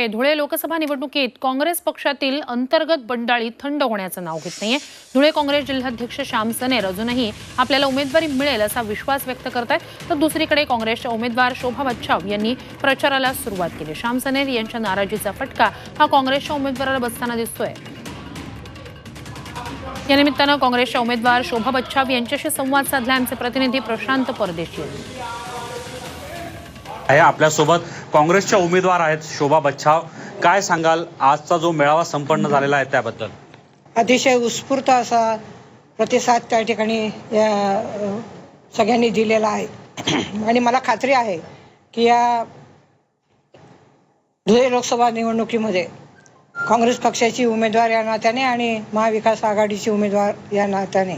धुळे लोकसभा निवडणुकीत काँग्रेस पक्षातील अंतर्गत बंडाळी थंड होण्याचं नाव घेत नाहीये. धुळे काँग्रेस जिल्हाध्यक्ष श्याम सनेर अजूनही आपल्याला उमेदवारी मिळेल असा विश्वास व्यक्त करतायत. तर दुसरीकडे काँग्रेसच्या उमेदवार शोभा बच्छाव यांनी प्रचाराला सुरुवात केली. श्याम सनेर यांच्या नाराजीचा फटका हा काँग्रेसच्या उमेदवाराला बसताना दिसतोय. या निमित्तानं काँग्रेसच्या उमेदवार शोभा बच्छाव यांच्याशी संवाद साधला. आमचे प्रतिनिधी प्रशांत परदेशी यांनी आहे आपल्यासोबत काँग्रेसच्या उमेदवार आहेत शोभा बच्छाव. काय सांगाल? आजचा जो मेळावा संपन्न झालेला आहे त्याबद्दल. अतिशय उत्स्फूर्त असा प्रतिसाद त्या ठिकाणी या सगळ्यांनी दिलेला आहे. आणि मला खात्री आहे की या धुळे लोकसभा निवडणुकीमध्ये काँग्रेस पक्षाची उमेदवार या नात्याने आणि महाविकास आघाडीची उमेदवार या नात्याने.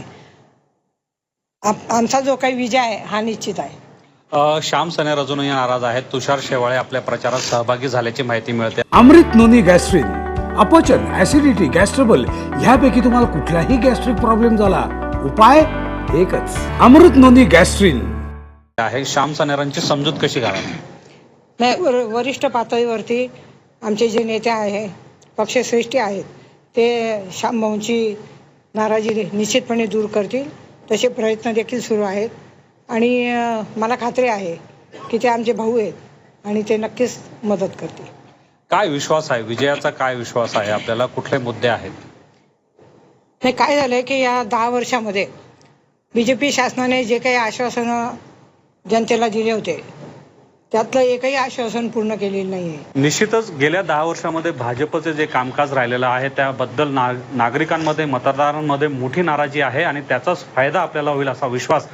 आमचा जो काही विजय आहे हा निश्चित आहे. श्याम सनेर अजूनही नाराज आहेत. तुषार शेवाळे आपल्या प्रचारात सहभागी झाल्याची माहिती मिळते. अमृत नोनी गॅस्ट्रिन अपचन ऍसिडिटी गॅस्ट्रबल ह्यापैकी तुम्हाला कुठलाही गॅस्ट्रिक प्रॉब्लेम झाला उपाय एकच अमृत नोनी गॅस्ट्रिन. आहे. श्याम सनेरांची समजूत कशी घाला नाही वर वरिष्ठ पातळीवरती आमचे जे नेते आहे पक्षश्रेष्ठी आहेत ते श्यामभाऊंची नाराजी निश्चितपणे दूर करतील. तसे प्रयत्न देखील सुरू आहेत. आणि मला खात्री आहे की ते आमचे भाऊ आहेत आणि ते नक्कीच मदत करतील. काय विश्वास आहे? विजयाचा काय विश्वास आहे? आपल्याला कुठले मुद्दे आहेत? नाही काय झालं की या दहा वर्षामध्ये बी जे पी शासनाने जे काही आश्वासनं जनतेला दिले होते त्यातलं एकही आश्वासन पूर्ण केलेलं नाही निश्चितच गेल्या दहा वर्षामध्ये भाजपचे जे कामकाज राहिलेलं आहे त्याबद्दल नागरिकांमध्ये मतदारांमध्ये मोठी नाराजी आहे आणि त्याचाच फायदा आपल्याला होईल असा विश्वास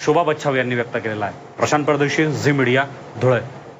शोभा बच्छाव यांनी व्यक्त केलेला आहे. प्रशांत परदेशी झी मीडिया धुळे.